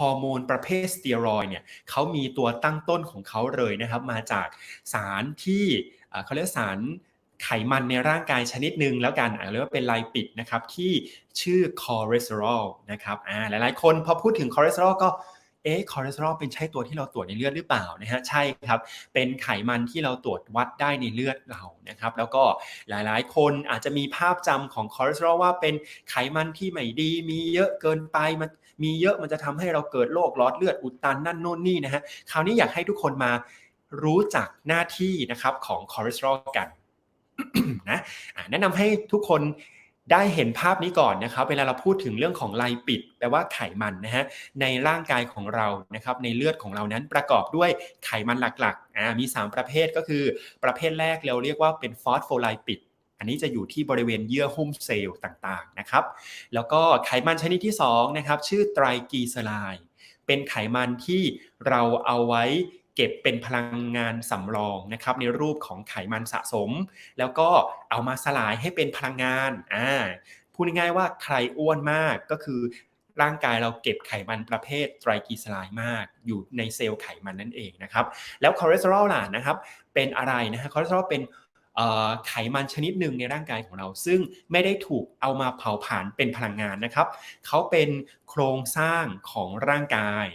ฮอร์โมนประเภทสเตียรอยเนี่ยเขามีตัวตั้งต้นของเขาเลยนะครับมาจากสารที่เขาเรียกสารไขมันในร่างกายชนิดหนึ่งแล้วกันเรียกว่าเป็นไลปิดนะครับที่ชื่อคอเลสเตอรอลนะครับอ่าหลายๆคนพอพูดถึงคอเลสเตอรอลก็ เอ๊ะคอเลสเตอรอลเป็นใช่ตัวที่เราตรวจในเลือดหรือเปล่านะฮะใช่ครับ เป็นไขมันที่เราตรวจวัดได้ในเลือดเรานะครับแล้วก็หลายๆ คนอาจจะมีภาพจำของคอเลสเตอรอลว่าเป็นไขมันที่ไม่ดี มีเยอะเกินไปมันมีเยอะมันจะทำให้เราเกิดโรคหลอดเลือดอุดตันนั่นโน่นนี่นะฮะคราวนี้อยากให้ทุกคนมารู้จักหน้าที่นะครับของคอเลสเตอรอลกันนะแนะนำให้ทุกคน ได้เห็นภาพนี้ก่อนนะครับ เวลาเราพูดถึงเรื่องของไลปิด แปลว่าไขมันนะฮะในร่างกายของเรานะครับ ในเลือดของเรานั้นประกอบด้วยไขมันหลักๆอ่ามี 3 ประเภทก็คือประเภทแรกเราเรียกว่าเป็นฟอสโฟไลปิด อันนี้จะอยู่ที่บริเวณเยื่อหุ้มเซลล์ต่างๆนะครับ แล้วก็ไขมันชนิดที่2นะครับชื่อไตรกีเซอไรด์เป็นไขมันที่เราเอาไว้ เก็บเป็นพลังงานสำรองนะครับในรูปของไขมันสะสม แล้วก็เอามาสลายให้เป็นพลังงานอ่าพูดง่ายๆว่าใครอ้วนมากก็คือร่างกายเราเก็บไขมันประเภทไตรกีเซอไรด์มาก อยู่ในเซลล์ไขมันนั่นเองนะครับแล้วคอเลสเตอรอลล่ะนะครับเป็นอะไรนะฮะคอเลสเตอรอลเป็นไขมันชนิดหนึ่งในร่างกายของเรา ซึ่งไม่ได้ถูกเอามาเผาผลาญเป็นพลังงานนะครับ เขาเป็นโครงสร้างของร่างกาย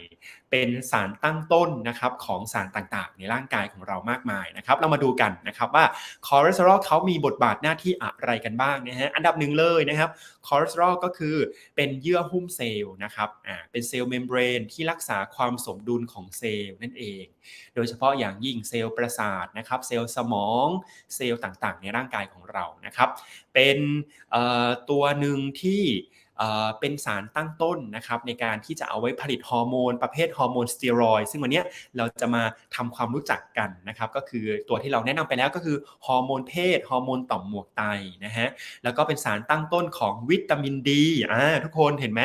เป็นสารตั้งต้นนะครับของสารต่างๆ ในร่างกายของเรามากมายนะครับ เรามาดูกันนะครับว่าคอเลสเตอรอลเขามีบทบาทหน้าที่อะไรกันบ้างนะฮะอันดับหนึ่งเลยนะครับคอเลสเตอรอลก็คือเป็นเยื่อหุ้มเซลล์นะครับอ่าเป็นเซลล์เมมเบรนที่รักษาความสมดุลของเซลล์นั่นเอง โดยเฉพาะอย่างยิ่งเซลล์ประสาทนะครับเซลล์สมองเซลล์ต่างๆ ในร่างกายของเรานะครับ เป็นตัวหนึ่งที่ เป็นสารตั้งต้นนะครับในการที่จะเอาไว้ผลิตฮอร์โมนประเภทฮอร์โมนสเตียรอยซึ่งวันนี้เราจะมาทำความรู้จักกันนะครับก็คือตัวที่เราแนะนำไปแล้วก็คือฮอร์โมนเพศฮอร์โมนต่อมหมวกไตนะฮะแล้วก็เป็นสารตั้งต้นของวิตามินดีอ่าทุกคนเห็นไหม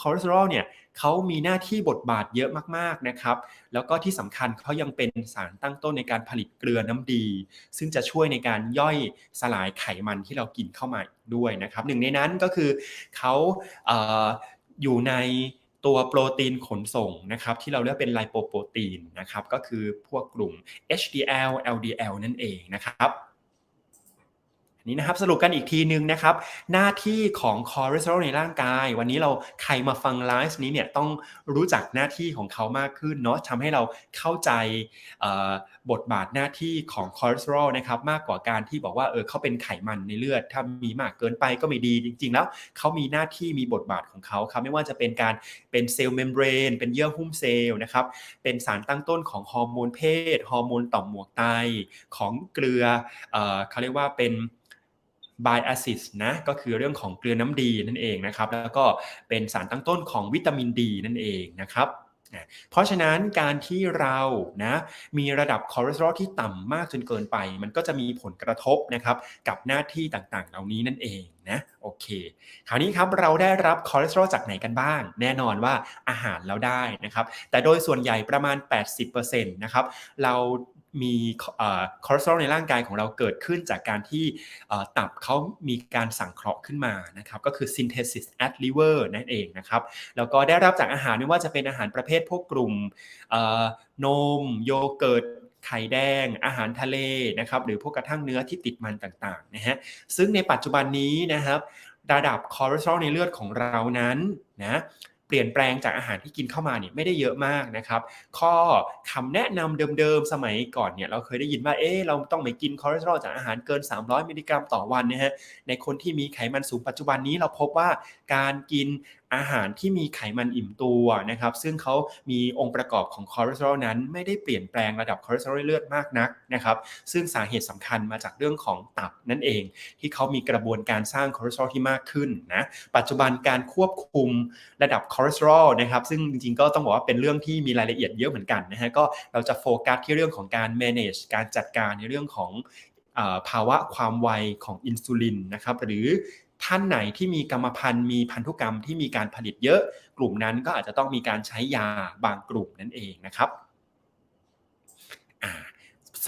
คอเลสเตอรอลเนี่ย เขามีหน้าที่บทบาทเยอะมากๆนะครับ แล้วก็ที่สำคัญเขายังเป็นสารตั้งต้นในการผลิตเกลือน้ำดี ซึ่งจะช่วยในการย่อยสลายไขมันที่เรากินเข้ามาด้วยนะครับหนึ่งในนั้นก็คือเขาเออยู่ในตัวโปรตีนขนส่งนะครับที่เราเรียกเป็นไลโปโปรตีนนะครับก็คือพวกกลุ่ม HDL LDL นั่นเองนะครับ นี่นะครับสรุปกันอีกทีนึงนะครับ หน้าที่ของคอเลสเตอรอลในร่างกาย วันนี้เราใครมาฟังไลฟ์นี้เนี่ยต้องรู้จักหน้าที่ของเขามากขึ้นเนาะทำให้เราเข้าใจบทบาทหน้าที่ของคอเลสเตอรอลนะครับมากกว่าการที่บอกว่าเออเขาเป็นไขมันในเลือด ถ้ามีมากเกินไปก็ไม่ดีจริง ๆ แล้วเขามีหน้าที่มีบทบาทของเขาครับไม่ว่าจะเป็นการเป็นเซลล์เมมเบรนเป็นเยื่อหุ้มเซลล์นะครับเป็นสารตั้งต้นของฮอร์โมนเพศฮอร์โมนต่อมหมวกไตของเกลือเขาเรียกว่าเป็น ไบแอซิสนะก็คือเรื่องของเกลือน้ำดีนั่นเองนะครับแล้วก็เป็นสารตั้งต้นของวิตามินดีนั่นเองนะครับเพราะฉะนั้นการที่เรานะมีระดับคอเลสเตอรอลที่ต่ำมากจนเกินไป มันก็จะมีผลกระทบนะครับกับหน้าที่ต่างๆ เหล่านี้นั่นเองนะโอเค คราวนี้ครับเราได้รับคอเลสเตอรอลจากไหนกันบ้าง แน่นอนว่าอาหารเราได้นะครับแต่โดยส่วนใหญ่ประมาณ 80%นะครับเรา มีคอเลสเตอรอลในร่างกายของเราเกิดขึ้นจากการที่ตับเขามีการสังเคราะห์ขึ้นมานะครับก็คือ synthesis at liver นั่นเองนะครับแล้วก็ได้รับจากอาหารไม่ว่าจะเป็นอาหารประเภทพวกกลุ่มนม โยเกิร์ตไข่แดง อาหารทะเลนะครับหรือพวกกระทั่งเนื้อที่ติดมันต่างๆนะฮะซึ่งในปัจจุบันนี้นะครับระดับคอเลสเตอรอลในเลือดของเรานั้นนะ ปลี่ยนแปลงจากอาหารที่กินเข้ามาเนี่ยไม่ได้เยอะมากนะครับ ข้อคำแนะนำเดิมๆสมัยก่อนเนี่ยเราเคยได้ยินว่าเอ๊เราต้องไม่กินคอเลสเตอรอลจากอาหารเกิน 300 มิลลิกรัมต่อวันนะฮะในคนที่มีไขมันสูงปัจจุบันนี้เราพบว่าการกิน อาหารที่มีไขมันอิ่มตัวนะครับซึ่งเขามีองค์ประกอบของคอเลสเตอรอลนั้น ไม่ได้เปลี่ยนแปลงระดับคอเลสเตอรอลเลือดมากนักนะครับซึ่งสาเหตุสำคัญมาจากเรื่องของตับนั่นเอง ที่เขามีกระบวนการสร้างคอเลสเตอรอลที่มากขึ้นนะปัจจุบันการควบคุมระดับคอเลสเตอรอลนะครับซึ่งจริงๆก็ต้องบอกว่าเป็นเรื่องที่มีรายละเอียดเยอะเหมือนกันนะฮะก็เราจะโฟกัสที่เรื่องของการ manage การจัดการในเรื่องของภาวะความไวของอินซูลินนะครับหรือ ท่านไหนที่มีกรรมพันธุ์มีพันธุกรรมที่มีการผลิตเยอะ กลุ่มนั้นก็อาจจะต้องมีการใช้ยาบางกลุ่มนั่นเองนะครับ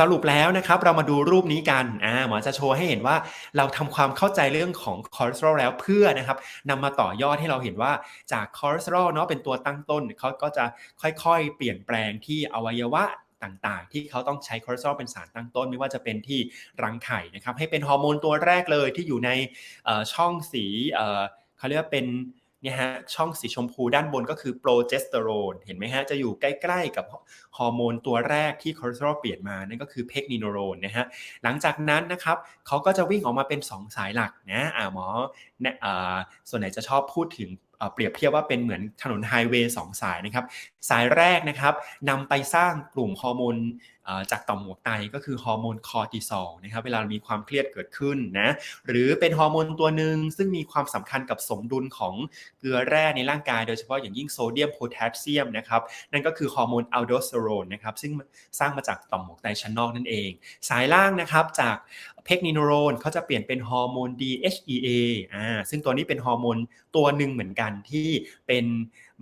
สรุปแล้วนะครับเรามาดูรูปนี้กันอ่าหมอจะโชว์ให้เห็นว่าเราทำความเข้าใจเรื่องของคอเลสเตอรอลแล้วเพื่อนะครับนำมาต่อยอดให้เราเห็นว่าจากคอเลสเตอรอลเนาะเป็นตัวตั้งต้นเขาก็จะค่อยๆ เปลี่ยนแปลงที่อวัยวะ ต่างๆ ที่เขาต้องใช้คอเลสเตอรอลเป็นสารตั้งต้น ไม่ว่าจะเป็นที่รังไข่นะครับให้เป็นฮอร์โมนตัวแรกเลยที่อยู่ในช่องสีเขาเรียกว่าเป็นนี่ยฮะช่องสีชมพูด้านบนก็คือโปรเจสเตอโรนเห็นไหมฮะจะอยู่ใกล้ๆกับฮอร์โมนตัวแรกที่คอเลสเตอรอลเปลี่ยนมานั่นก็คือเพกนิโนโรนนะฮะหลังจากนั้นนะครับเขาก็จะวิ่งออกมาเป็น 2 สายหลักนะอ่าหมอเนี่ยอ่าส่วนไหนจะชอบพูดถึง เปรียบเทียบว่าเป็นเหมือนถนนไฮเวย์สองสายนะครับ สายแรกนะครับนำไปสร้างกลุ่มฮอร์โมน จากต่อมหมวกไตก็คือฮอร์โมนคอร์ติซอลนะครับเวลามีความเครียดเกิดขึ้นนะหรือเป็นฮอร์โมนตัวหนึ่งซึ่งมีความสำคัญกับสมดุลของเกลือแร่ในร่างกาย โดยเฉพาะอย่างยิ่งโซเดียมโพแทสเซียมนะครับนั่นก็คือฮอร์โมนอัลโดสเตอโรนนะครับซึ่งสร้างมาจากต่อมหมวกไตชั้นนอกนั่นเอง สายล่างนะครับจากเพกนิโนโรนเขาจะเปลี่ยนเป็นฮอร์โมน DHEA อ่าซึ่งตัวนี้เป็นฮอร์โมนตัวหนึ่งเหมือนกันที่เป็น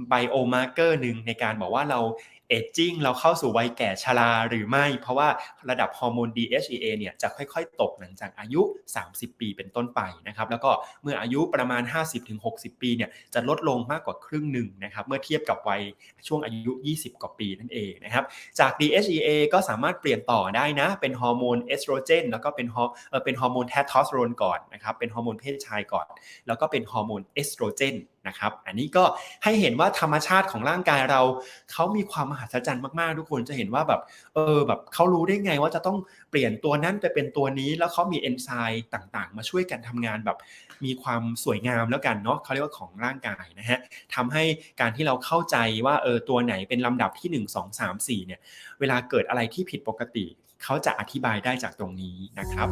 ไบโอมาร์เกอร์หนึ่งในการบอกว่าเรา เอจจิ้งเราเข้าสู่วัยแก่ชราหรือไม่ เพราะว่าระดับฮอร์โมน DHEA เนี่ยจะค่อยๆ ตกหลังจากอายุ 30 ปีเป็นต้นไปนะครับแล้วก็เมื่ออายุประมาณ 50-60 ปีเนี่ยจะลดลงมากกว่าครึ่งหนึ่งนะครับเมื่อเทียบกับวัยช่วงอายุ 20 กว่าปีนั่นเองนะครับจาก DHEA ก็สามารถเปลี่ยนต่อได้นะ เป็นฮอร์โมนเอสโตรเจนแล้วก็เป็นฮอร์เป็นฮอร์โมนเทสโทสเตอโรนก่อนนะครับเป็นฮอร์โมนเพศชายก่อน แล้วก็เป็นฮอร์โมนเอสโตรเจน นะครับ อันนี้ก็ให้เห็นว่าธรรมชาติของร่างกายเราเขามีความมหัศจรรย์มากๆ ทุกคนจะเห็นว่าแบบเออแบบเขารู้ได้ไงว่าจะต้องเปลี่ยนตัวนั้นไปเป็นตัวนี้ แล้วเขามีเอนไซม์ต่างๆ มาช่วยกันทำงานแบบมีความสวยงามแล้วกันเนาะเขาเรียกว่าของร่างกายนะฮะทำให้การที่เราเข้าใจว่าเออตัวไหนเป็นลำดับที่ 1 2 3 4เนี่ยเวลาเกิดอะไรที่ผิดปกติ เขาจะอธิบายได้จากตรงนี้นะครับ